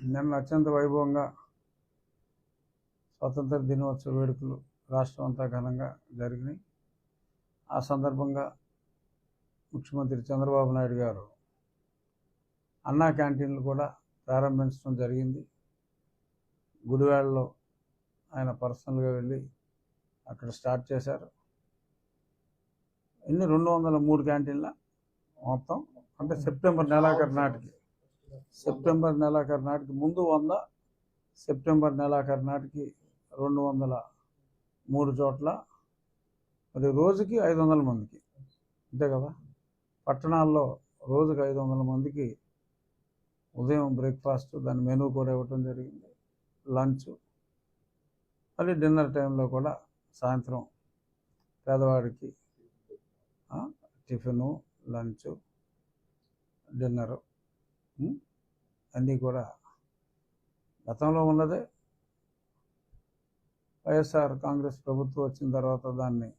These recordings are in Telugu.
నిన్న అత్యంత వైభవంగా స్వతంత్ర దినోత్సవ వేడుకలు రాష్ట్రం అంతా ఘనంగా జరిగినాయి. ఆ సందర్భంగా ముఖ్యమంత్రి చంద్రబాబు నాయుడు గారు అన్నా క్యాంటీన్లు కూడా ప్రారంభించడం జరిగింది. గుడివాడలో ఆయన పర్సనల్గా వెళ్ళి అక్కడ స్టార్ట్ చేశారు. ఎన్ని రెండు వందల మూడు క్యాంటీన్ల మొత్తం అంటే సెప్టెంబర్ నెలాఖరు నాటికి సెప్టెంబర్ నెలాఖరు నాటికి ముందు వంద సెప్టెంబర్ నెలాఖరు నాటికి రెండు వందల మూడు చోట్ల. మరి రోజుకి ఐదు వందల మందికి. అంతే కదా? పట్టణాల్లో రోజుకి ఐదు వందల మందికి ఉదయం బ్రేక్ఫాస్ట్ దాని మెనూ కూడా ఇవ్వటం జరిగింది. లంచ్. మళ్ళీ డిన్నర్ టైంలో కూడా సాయంత్రం పేదవాడికి టిఫిను లంచ్ డిన్నరు. అన్నీ కూడా గతంలో ఉన్నదే. వైఎస్ఆర్ కాంగ్రెస్ ప్రభుత్వం వచ్చిన తర్వాత దాన్ని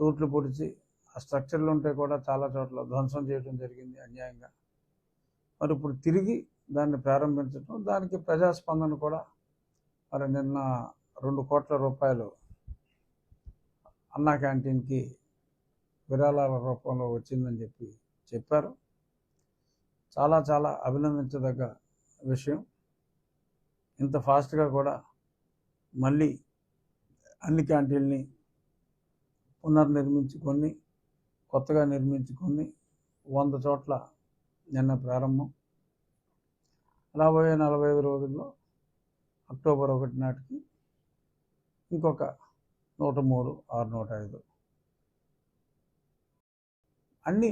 తూట్లు పొడిచి ఆ స్ట్రక్చర్లు ఉంటే కూడా చాలా చోట్ల ధ్వంసం చేయడం జరిగింది అన్యాయంగా. మరి ఇప్పుడు తిరిగి దాన్ని ప్రారంభించడం దానికి ప్రజాస్పందన కూడా మరి నిన్న రెండు కోట్ల రూపాయలు అన్నా క్యాంటీన్కి విరాళాల రూపంలో వచ్చిందని చెప్పి చెప్పారు. చాలా చాలా అభినందించదగ్గ విషయం. ఇంత ఫాస్ట్గా కూడా మళ్ళీ అన్ని క్యాంటీన్ని పునర్నిర్మించుకొని కొత్తగా నిర్మించుకొని వంద చోట్ల నిన్న ప్రారంభం. రాబోయే నలభై ఐదు రోజుల్లో అక్టోబర్ ఒకటి నాటికి ఇంకొక నూట మూడు ఆరు నూట ఐదు. అన్ని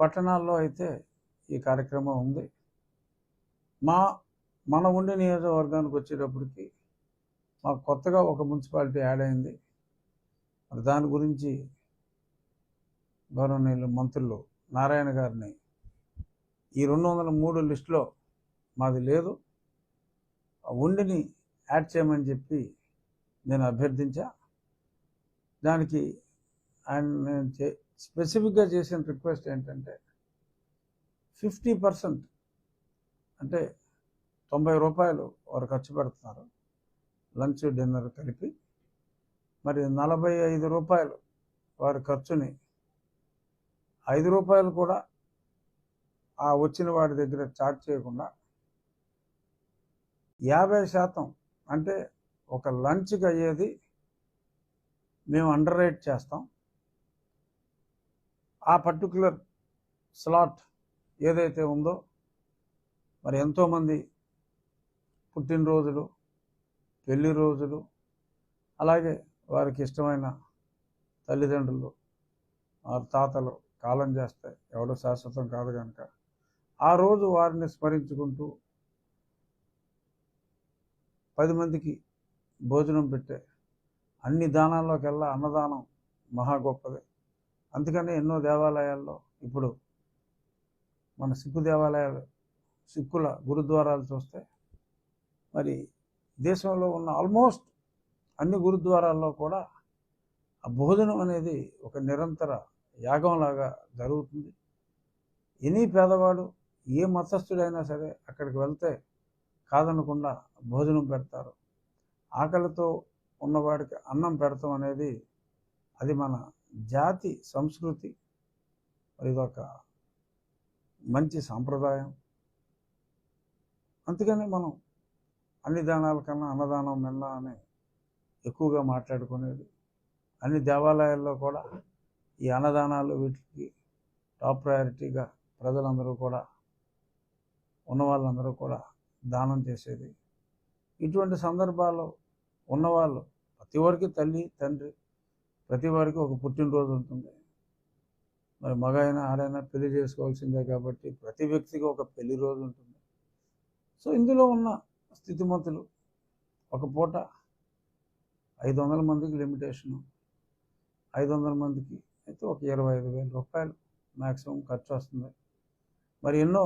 పట్టణాల్లో అయితే ఈ కార్యక్రమం ఉంది. మా మన ఉండే నియోజకవర్గానికి వచ్చేటప్పటికి మాకు కొత్తగా ఒక మున్సిపాలిటీ యాడ్ అయింది. మరి దాని గురించి గౌరవనీయులు మంత్రులు నారాయణ గారిని ఈ రెండు వందల మూడు లిస్టులో మాది లేదు. ఆ ఉండిని యాడ్ చేయమని చెప్పి నేను అభ్యర్థించా. దానికి ఆయన నేను చే స్పెసిఫిక్గా చేసిన రిక్వెస్ట్ ఏంటంటే ఫిఫ్టీ పర్సెంట్ అంటే తొంభై రూపాయలు వారు ఖర్చు పెడుతున్నారు. లంచ్ డిన్నర్ కలిపి మరి నలభై ఐదు రూపాయలు వారి ఖర్చుని ఐదు రూపాయలు కూడా ఆ వచ్చిన వాడి దగ్గర చార్జ్ చేయకుండా యాభై శాతం అంటే ఒక లంచ్కి అయ్యేది మేము అండర్ రైట్ చేస్తాం. ఆ పర్టికులర్ స్లాట్ ఏదైతే ఉందో మరి ఎంతోమంది పుట్టినరోజులు పెళ్ళి రోజులు అలాగే వారికి ఇష్టమైన తల్లిదండ్రులు వారి తాతలు కాలం చేస్తే ఎవడో శాశ్వతం కాదు కనుక ఆ రోజు వారిని స్మరించుకుంటూ పది మందికి భోజనం పెట్టే అన్ని దానాల్లోకెల్లా అన్నదానం మహా గొప్పది. అందుకనే ఎన్నో దేవాలయాల్లో ఇప్పుడు మన సిక్కు దేవాలయాలు సిక్కుల గురుద్వారాలు చూస్తే మరి దేశంలో ఉన్న ఆల్మోస్ట్ అన్ని గురుద్వారాల్లో కూడా ఆ భోజనం అనేది ఒక నిరంతర యాగంలాగా జరుగుతుంది. ఎనీ పేదవాడు ఏ మతస్థుడైనా సరే అక్కడికి వెళ్తే కాదనకుండా భోజనం పెడతారు. ఆకలితో ఉన్నవాడికి అన్నం పెడతాం అనేది అది మన జాతి సంస్కృతి. మరి ఇదొక మంచి సాంప్రదాయం. అందుకని మనం అన్ని దానాల కన్నా అన్నదానం మిన్న అని ఎక్కువగా మాట్లాడుకునేది. అన్ని దేవాలయాల్లో కూడా ఈ అన్నదానాలు వీటికి టాప్ ప్రయారిటీగా ప్రజలందరూ కూడా ఉన్న వాళ్ళందరూ కూడా దానం చేసేది. ఇటువంటి సందర్భాల్లో ఉన్నవాళ్ళు ప్రతి వారికి తల్లి తండ్రి ప్రతి వారికి ఒక పుట్టినరోజు ఉంటుంది. మరి మగ అయినా ఆడైనా పెళ్ళి చేసుకోవాల్సిందే కాబట్టి ప్రతి వ్యక్తికి ఒక పెళ్ళి రోజు ఉంటుంది. సో ఇందులో ఉన్న స్థితిమతులు ఒక పూట ఐదు వందల మందికి లిమిటేషను ఐదు వందల మందికి అయితే ఒక ఇరవై ఐదు వేల రూపాయలు మ్యాక్సిమం ఖర్చు వస్తుంది మరి ఎన్నో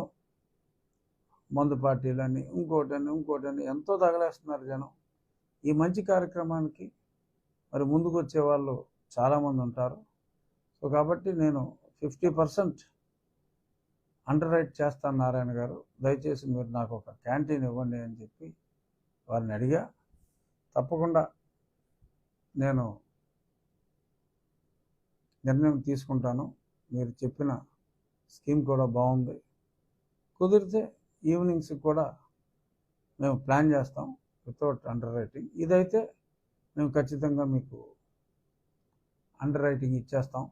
మందు పార్టీలని ఇంకోటని ఇంకోటని ఎంతో తగలేస్తున్నారు జనం. ఈ మంచి కార్యక్రమానికి మరి ముందుకు వచ్చే వాళ్ళు చాలామంది ఉంటారు. సో కాబట్టి నేను ఫిఫ్టీ పర్సెంట్ అండర్ రైట్ చేస్తాను నారాయణ గారు. దయచేసి మీరు నాకు ఒక క్యాంటీన్ ఇవ్వండి అని చెప్పి వారిని అడిగా. తప్పకుండా నేను నిర్ణయం తీసుకుంటాను. మీరు చెప్పిన స్కీమ్ కూడా బాగుంది. కుదిరితే ఈవినింగ్స్ కూడా మేము ప్లాన్ చేస్తాం వితౌట్ అండర్ రైటింగ్ ఇదైతే మేము ఖచ్చితంగా మీకు అండర్ రైటింగ్ ఇచ్చేస్తాం.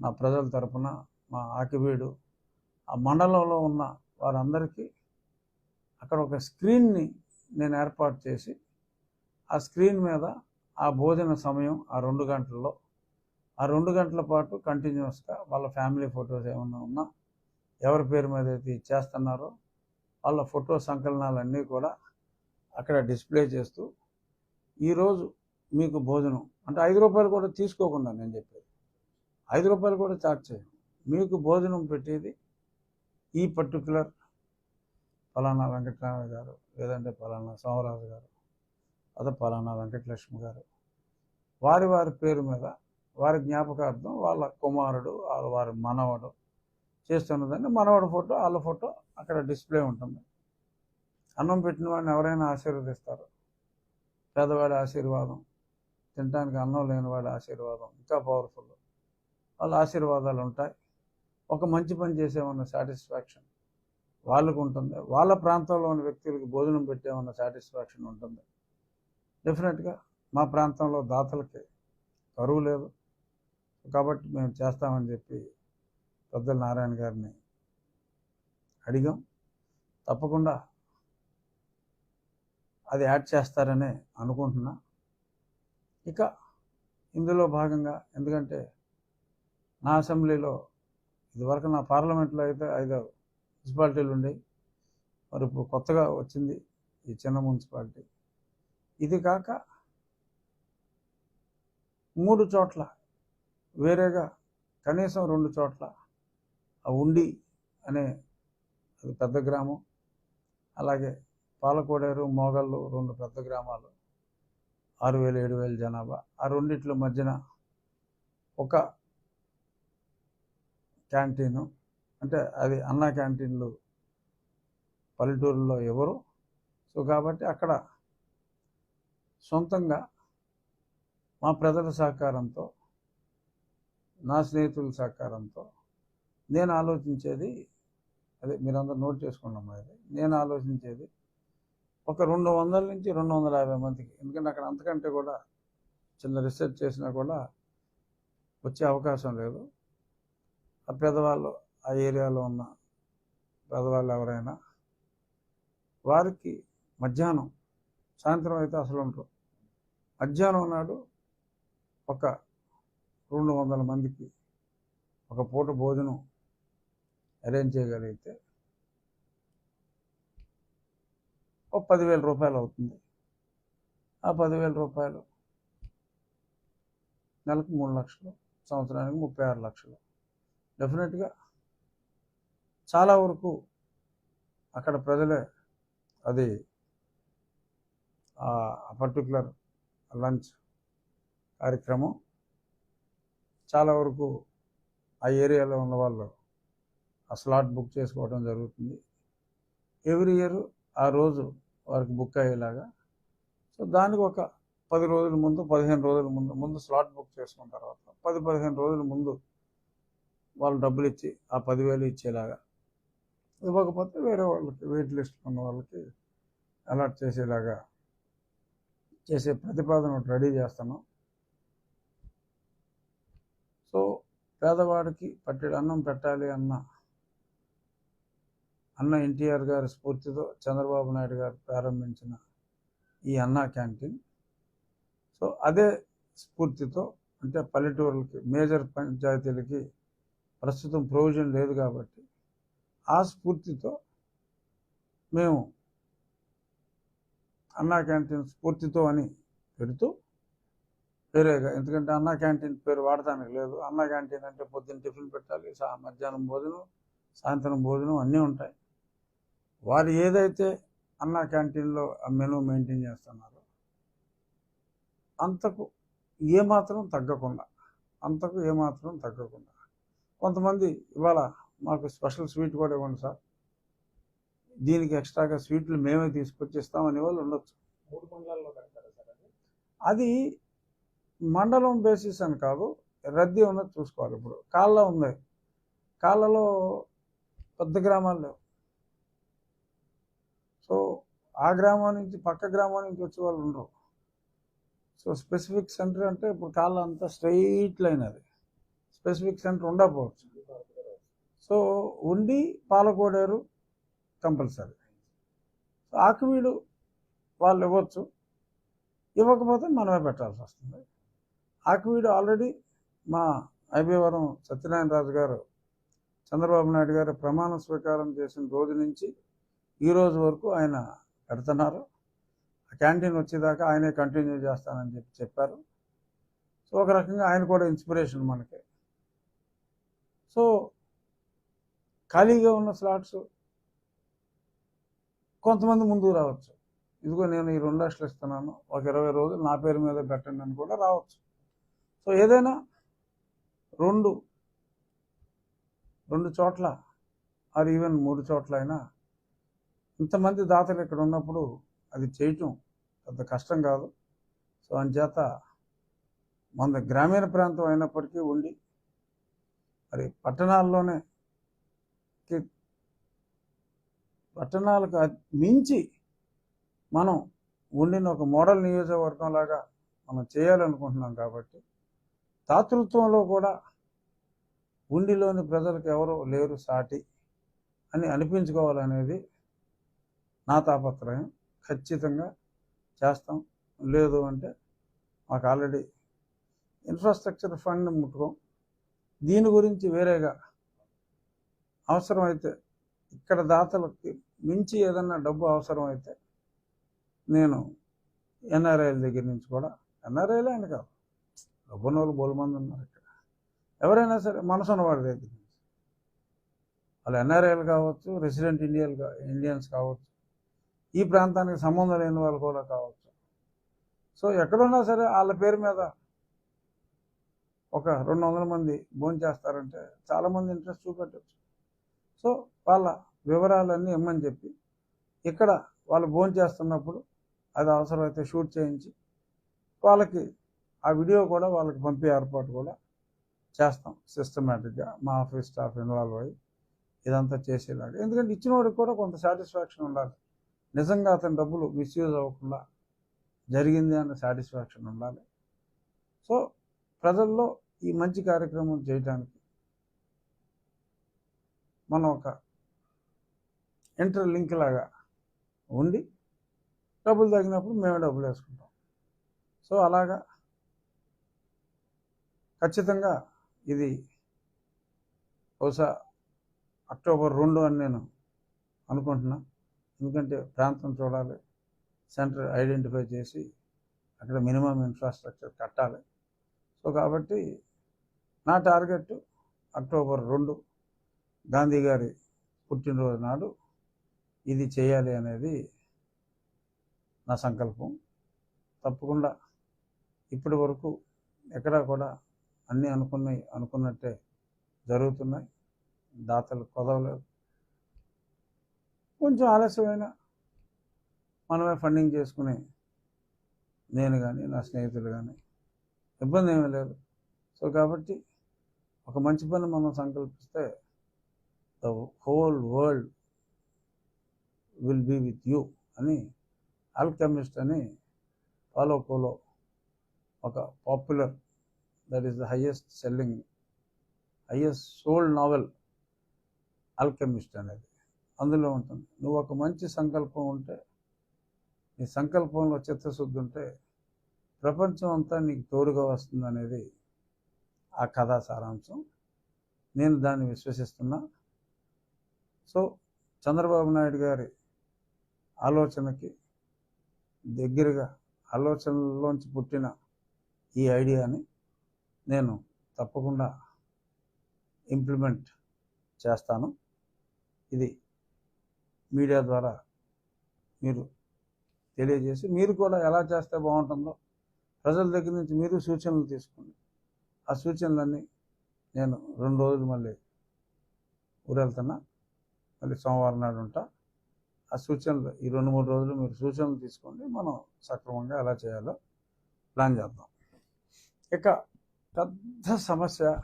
నా ప్రజల తరపున మా ఆకివీడు ఆ మండలంలో ఉన్న వారందరికీ అక్కడ ఒక స్క్రీన్ని నేను ఏర్పాటు చేసి ఆ స్క్రీన్ మీద ఆ భోజన సమయం ఆ రెండు గంటల్లో ఆ రెండు గంటల పాటు కంటిన్యూస్గా వాళ్ళ ఫ్యామిలీ ఫొటోస్ ఏమైనా ఉన్నా ఎవరి పేరు మీద అయితే చేస్తున్నారో వాళ్ళ ఫోటో సంకలనాలన్నీ కూడా అక్కడ డిస్ప్లే చేస్తూ ఈరోజు మీకు భోజనం అంటే ఐదు రూపాయలు కూడా తీసుకోకుండా నేను చెప్పేది. ఐదు రూపాయలు కూడా చార్జ్ చేయం. మీకు భోజనం పెట్టేది ఈ పర్టికులర్ ఫలానా వెంకటరామయ్య గారు లేదంటే ఫలానా సోమరాజు గారు అదే ఫలానా వెంకటలక్ష్మి గారు. వారి వారి పేరు మీద వారి జ్ఞాపకార్థం వాళ్ళ కుమారుడు వాళ్ళ వారి మనవడు చేస్తున్నదండి. మనవడు ఫోటో వాళ్ళ ఫోటో అక్కడ డిస్ప్లే ఉంటుంది. అన్నం పెట్టిన వాడిని ఎవరైనా ఆశీర్వదిస్తారు. పేదవాడి ఆశీర్వాదం తినడానికి అన్నం లేని వాడి ఆశీర్వాదం ఇంకా పవర్ఫుల్ వాళ్ళ ఆశీర్వాదాలు ఉంటాయి. ఒక మంచి పని చేసేమన్న సాటిస్ఫాక్షన్ వాళ్ళకు ఉంటుంది. వాళ్ళ ప్రాంతంలో ఉన్న వ్యక్తులకు భోజనం పెట్టేమన్న సాటిస్ఫాక్షన్ ఉంటుంది. డెఫినెట్గా మా ప్రాంతంలో దాతలకి కరువు లేదు. కాబట్టి మేము చేస్తామని చెప్పి పెద్దల నారాయణ గారిని అడిగాం. తప్పకుండా అది యాడ్ చేస్తారనే అనుకుంటున్నా. ఇక ఇందులో భాగంగా ఎందుకంటే నా అసెంబ్లీలో ఇదివరకు నా పార్లమెంట్లో అయితే ఐదు మున్సిపాలిటీలు ఉండేవి మరి ఇప్పుడు కొత్తగా వచ్చింది ఈ చిన్న మున్సిపాలిటీ. ఇది కాక మూడు చోట్ల వేరేగా కనీసం రెండు చోట్ల ఆ ఉండి అనే అది పెద్ద గ్రామం. అలాగే పాలకోడేరు మోగళ్ళు రెండు పెద్ద గ్రామాలు. ఆరు వేలు ఏడు వేల జనాభా. ఆ రెండిట్ల మధ్యన ఒక క్యాంటీను అంటే అది అన్నా క్యాంటీన్లు పల్లెటూరులో ఎవరు? సో కాబట్టి అక్కడ సొంతంగా మా ప్రజల సహకారంతో నా స్నేహితుల సహకారంతో నేను ఆలోచించేది అదే మీరందరూ నోట్ చేసుకున్నాం అది నేను ఆలోచించేది ఒక రెండు వందల నుంచి రెండు వందల యాభై మందికి ఎందుకంటే అక్కడ అంతకంటే కూడా చిన్న రీసెర్చ్ చేసినా కూడా వచ్చే అవకాశం లేదు. ఆ పేదవాళ్ళు ఆ ఏరియాలో ఉన్న పెద్దవాళ్ళు ఎవరైనా వారికి మధ్యాహ్నం సాయంత్రం అయితే అసలు ఉంటారు మధ్యాహ్నం నాడు ఒక రెండు వందల మందికి ఒక పూట భోజనం అరేంజ్ చేయగలిగితే ఒక పదివేల రూపాయలు అవుతుంది. ఆ పదివేల రూపాయలు నెలకు మూడు లక్షలు సంవత్సరానికి ముప్పై ఆరు లక్షలు. డెఫినెట్గా చాలా వరకు అక్కడ ప్రజలే అది ఆ పర్టికులర్ లంచ్ కార్యక్రమం చాలా వరకు ఆ ఏరియాలో ఉన్న వాళ్ళు ఆ స్లాట్ బుక్ చేసుకోవడం జరుగుతుంది. ఎవ్రీ ఇయర్ ఆ రోజు వారికి బుక్ అయ్యేలాగా. సో దానికి ఒక పది రోజుల ముందు పదిహేను రోజుల ముందు ముందు స్లాట్ బుక్ చేసుకున్న తర్వాత పది పదిహేను రోజుల ముందు వాళ్ళు డబ్బులు ఇచ్చి ఆ పదివేలు ఇచ్చేలాగా. ఇవ్వకపోతే వేరే వాళ్ళకి వెయిట్ లిస్ట్ ఉన్న వాళ్ళకి అలర్ట్ చేసేలాగా చేసే ప్రతిపాదన ఒకటి రెడీ చేస్తాను. సో పేదవాడికి పట్టెడు అన్నం పెట్టాలి అన్న అన్న ఎన్టీఆర్ గారి స్ఫూర్తితో చంద్రబాబు నాయుడు గారు ప్రారంభించిన ఈ అన్నా క్యాంటీన్. సో అదే స్ఫూర్తితో అంటే పల్లెటూరులకి మేజర్ పంచాయతీలకి ప్రస్తుతం ప్రొవిజన్ లేదు కాబట్టి ఆ స్ఫూర్తితో మేము అన్నా క్యాంటీన్ స్ఫూర్తితో అని పెడుతూ వేరేగా ఎందుకంటే అన్నా క్యాంటీన్ పేరు వాడటానికి లేదు. అన్నా క్యాంటీన్ అంటే పొద్దున్న టిఫిన్ పెట్టాలి మధ్యాహ్నం భోజనం సాయంత్రం భోజనం అన్నీ ఉంటాయి. వారు ఏదైతే అన్నా క్యాంటీన్లో ఆ మెనూ మెయింటైన్ చేస్తున్నారో అంతకు ఏమాత్రం తగ్గకుండా అంతకు ఏమాత్రం తగ్గకుండా కొంతమంది ఇవాళ మాకు స్పెషల్ స్వీట్ కూడా ఇవ్వండి సార్. దీనికి ఎక్స్ట్రాగా స్వీట్లు మేమే తీసుకొచ్చి ఇస్తామనే వాళ్ళు ఉండొచ్చు. మూడు మండలాల్లో కడతారా సార్ అది? అది మండలం బేసిస్ అని కాదు రద్దీ ఉన్నది చూసుకోవాలి ఇప్పుడు. కాళ్ళ ఉంది. కాళ్ళలో పెద్ద గ్రామాలు లేవు. సో ఆ గ్రామం నుంచి పక్క గ్రామం నుంచి వచ్చే వాళ్ళు ఉండరు. సో స్పెసిఫిక్ సెంటర్ అంటే ఇప్పుడు కాళ్ళ అంతా స్ట్రైట్ లైన్ అది. స్పెసిఫిక్ సెంటర్ ఉండకపోవచ్చు సో ఉండి పాలకోడేరు కంపల్సరీ. సో ఆకువీడు వాళ్ళు ఇవ్వచ్చు. ఇవ్వకపోతే మనమే పెట్టాల్సి వస్తుంది. ఆకువీడు ఆల్రెడీ మా ఐబీవరం సత్యనారాయణ రాజు గారు చంద్రబాబు నాయుడు గారు ప్రమాణ స్వీకారం చేసిన రోజు నుంచి ఈ రోజు వరకు ఆయన పెడుతున్నారు. ఆ క్యాంటీన్ వచ్చేదాకా ఆయనే కంటిన్యూ చేస్తానని చెప్పి చెప్పారు. సో ఒక రకంగా ఆయన కూడా ఇన్స్పిరేషన్ మనకి. సో ఖాళీగా ఉన్న స్లాట్స్ కొంతమంది ముందుకు రావచ్చు. ఇదిగో నేను ఈ రెండు లక్షలు ఇస్తున్నాను ఒక ఇరవై రోజులు నా పేరు మీద పెట్టండి అని కూడా రావచ్చు. సో ఏదైనా రెండు రెండు చోట్ల ఆర్ ఈవెన్ మూడు చోట్ల అయినా ఇంతమంది దాతలు ఇక్కడ ఉన్నప్పుడు అది చేయటం పెద్ద కష్టం కాదు. సో అంచేత మన గ్రామీణ ప్రాంతం అయినప్పటికీ ఉండి మరి పట్టణాల్లోనే పట్టణాలకు మించి మనం ఉండిన ఒక మోడల్ నియోజకవర్గం లాగా మనం చేయాలనుకుంటున్నాం కాబట్టి దాతృత్వంలో కూడా ఉండిలోని ప్రజలకు ఎవరు లేరు సాటి అని అనిపించుకోవాలనేది నా తాపత్రయం. ఖచ్చితంగా చేస్తాం. లేదు అంటే మాకు ఆల్రెడీ ఇన్ఫ్రాస్ట్రక్చర్ ఫండ్ ముట్టుకోం. దీని గురించి వేరేగా అవసరమైతే ఇక్కడ దాతలకి మించి ఏదన్నా డబ్బు అవసరమైతే నేను ఎన్ఆర్ఐల దగ్గర నుంచి కూడా ఎన్ఆర్ఐలే అని కాదు. డబ్బున్న వాళ్ళు బోలమంది ఉన్నారు ఇక్కడ. ఎవరైనా సరే మనసు ఉన్నవాడి దగ్గర నుంచి. వాళ్ళు ఎన్ఆర్ఐలు కావచ్చు రెసిడెంట్ ఇండియల్ ఇండియన్స్ కావచ్చు ఈ ప్రాంతానికి సంబంధం లేని వాళ్ళు కూడా కావచ్చు. సో ఎక్కడున్నా సరే వాళ్ళ పేరు మీద ఒక రెండు వందల మంది భోజనం చేస్తారంటే చాలామంది ఇంట్రెస్ట్ చూపెట్టచ్చు. సో వాళ్ళ వివరాలన్నీ ఇమ్మని చెప్పి ఇక్కడ వాళ్ళు భోజనం చేస్తున్నప్పుడు అది అవసరమైతే షూట్ చేయించి వాళ్ళకి ఆ వీడియో కూడా వాళ్ళకి పంపే ఏర్పాటు కూడా చేస్తాం. సిస్టమేటిక్గా మా ఆఫీస్ స్టాఫ్ ఇన్వాల్వ్ అయ్యి ఇదంతా చేసేలాగా. ఎందుకంటే ఇచ్చిన వాడికి కూడా కొంత సాటిస్ఫాక్షన్ ఉండాలి. నిజంగా అతని డబ్బులు మిస్యూజ్ అవ్వకుండా జరిగింది అన్న సాటిస్ఫాక్షన్ ఉండాలి. సో ప్రజల్లో ఈ మంచి కార్యక్రమం చేయడానికి మనం ఒక ఇంటర్ లింక్ లాగా ఉండి డబ్బులు తగినప్పుడు మేమే డబ్బులు వేసుకుంటాం. సో అలాగా ఖచ్చితంగా ఇది బహుశా అక్టోబర్ రెండు అని నేను అనుకుంటున్నా. ఎందుకంటే ప్రాంతం చూడాలి సెంటర్ ఐడెంటిఫై చేసి అక్కడ మినిమం ఇన్ఫ్రాస్ట్రక్చర్ కట్టాలి. సో కాబట్టి నా టార్గెట్ అక్టోబర్ రెండు గాంధీ గారి పుట్టినరోజు నాడు ఇది చేయాలి అనేది నా సంకల్పం. తప్పకుండా ఇప్పటి వరకు ఎక్కడా కూడా అన్నీ అనుకున్నాయి అనుకున్నట్టే జరుగుతున్నాయి. దాతలు కొదవలేదు. కొంచెం ఆలస్యమైన మనమే ఫండింగ్ చేసుకుని నేను కానీ నా స్నేహితులు కానీ ఇబ్బంది ఏమీ లేదు. సో కాబట్టి ఒక మంచి పని మనం సంకల్పిస్తే the whole world will be with you అని ఆల్కెమిస్ట్ అని పాలో కోలో ఒక popular that is the highest selling highest sold novel Alchemist అనేది. అందులో ఉంటుంది. నువ్వు ఒక మంచి సంకల్పం ఉంటే నీ సంకల్పంలో చిత్తశుద్ధి ఉంటే ప్రపంచం అంతా నీకు తోడుగా వస్తుంది అనేది ఆ కథా సారాంశం. నేను దాన్ని విశ్వసిస్తున్నా. సో చంద్రబాబు నాయుడు గారి ఆలోచనకి దగ్గరగా ఆలోచనలోంచి పుట్టిన ఈ ఐడియాని నేను తప్పకుండా ఇంప్లిమెంట్ చేస్తాను. ఇది మీడియా ద్వారా మీరు తెలియజేసి మీరు కూడా ఎలా చేస్తే బాగుంటుందో ప్రజల దగ్గర నుంచి మీరు సూచనలు తీసుకోండి. ఆ సూచనలన్నీ నేను రెండు రోజులు మళ్ళీ ఊరెళ్తున్నా. మళ్ళీ సోమవారం నాడు ఉంటా. ఆ సూచనలు ఈ రెండు మూడు రోజులు మీరు సూచనలు తీసుకోండి. మనం సక్రమంగా ఎలా చేయాలో ప్లాన్ చేద్దాం. ఇక పెద్ద సమస్య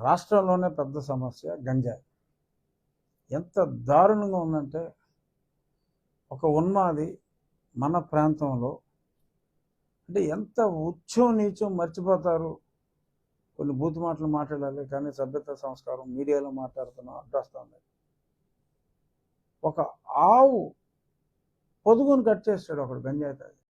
రాష్ట్రంలోనే పెద్ద సమస్య గంజాయి. ఎంత దారుణంగా ఉందంటే ఒక ఉన్మాది మన ప్రాంతంలో అంటే ఎంత ఉచ్చం నీచం మర్చిపోతారు? కొన్ని బూతు మాటలు మాట్లాడాలి కానీ సభ్యత సంస్కారం మీడియాలో మాట్లాడుతున్నా అడ్డొస్తుంది ఒక ఆవు పొదుగును కట్ చేస్తాడు ఒకడు గంజాయి తాగి.